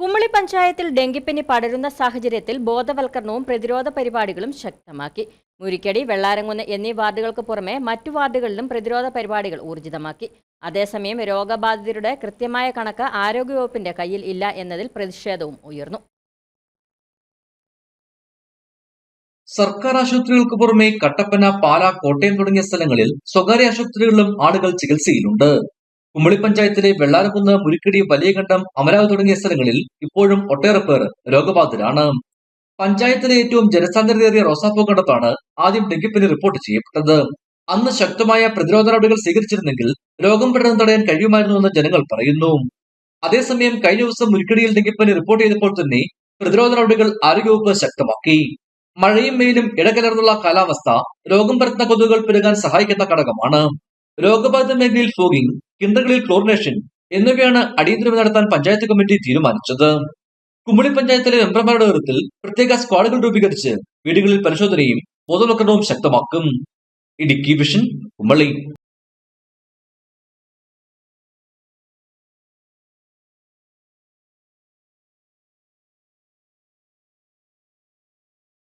കുമളി പഞ്ചായത്തിൽ ഡെങ്കിപ്പനി പടരുന്ന സാഹചര്യത്തിൽ ബോധവൽക്കരണവും പ്രതിരോധ പരിപാടികളും ശക്തമാക്കി. മുരിക്കടി വെള്ളാരങ്കുന്ന് എന്നീ വാർഡുകൾക്ക് പുറമെ മറ്റു വാർഡുകളിലും പ്രതിരോധ പരിപാടികൾ ഊർജിതമാക്കി. അതേസമയം രോഗബാധിതരുടെ കൃത്യമായ കണക്ക് ആരോഗ്യവകുപ്പിന്റെ കയ്യിൽ ഇല്ല എന്നതിൽ പ്രതിഷേധവും ഉയർന്നു. സർക്കാർ ആശുപത്രികൾക്ക് പുറമെ കട്ടപ്പന പാല കോട്ടയം തുടങ്ങിയ സ്ഥലങ്ങളിൽ സ്വകാര്യ ആശുപത്രികളിലും ആളുകൾ ചികിത്സയിലുണ്ട്. കുമളി പഞ്ചായത്തിലെ വെള്ളാരക്കുന്ന് മുരിക്കടി വലിയകണ്ഠം അമരാവതി തുടങ്ങിയ സ്ഥലങ്ങളിൽ ഇപ്പോഴും ഒട്ടേറെ പേർ രോഗബാധിതരാണ്. പഞ്ചായത്തിലെ ഏറ്റവും ജനസാന്ദ്രതയേറിയ റോസാപ്പൂ കണ്ടത്താണ് ആദ്യം ഡെങ്കിപ്പനി റിപ്പോർട്ട് ചെയ്യപ്പെട്ടത്. അന്ന് ശക്തമായ പ്രതിരോധ നടപടികൾ സ്വീകരിച്ചിരുന്നെങ്കിൽ രോഗം പടരുന്നത് തടയാൻ കഴിയുമായിരുന്നുവെന്ന് ജനങ്ങൾ പറയുന്നു. അതേസമയം കഴിഞ്ഞ ദിവസം മുരിക്കടിയിൽ ഡെങ്കിപ്പനി റിപ്പോർട്ട് ചെയ്തപ്പോൾ തന്നെ പ്രതിരോധ നടപടികൾ ആരോഗ്യവകുപ്പ് ശക്തമാക്കി. മഴയും വെയിലും ഇടകലർന്നുള്ള കാലാവസ്ഥ രോഗം പരത്തുന്ന കൊതുകുകൾ പെരുകാൻ സഹായിക്കുന്ന ഘടകമാണ്. രോഗബാധിത മേഖലയിൽ ഫോഗിംഗ് കിണറുകളിൽ ക്ലോറിനേഷൻ എന്നിവയാണ് അടിയന്തരമായി നടത്താൻ പഞ്ചായത്ത് കമ്മിറ്റി തീരുമാനിച്ചത്. കുമളി പഞ്ചായത്തിലെ മെമ്പർമാരുടെ നേതൃത്വത്തിൽ പ്രത്യേക സ്ക്വാഡുകൾ രൂപീകരിച്ച് വീടുകളിൽ പരിശോധനയും ബോധവൽക്കരണവും ശക്തമാക്കും. ഇടുക്കി വിഷൻ കുമളി.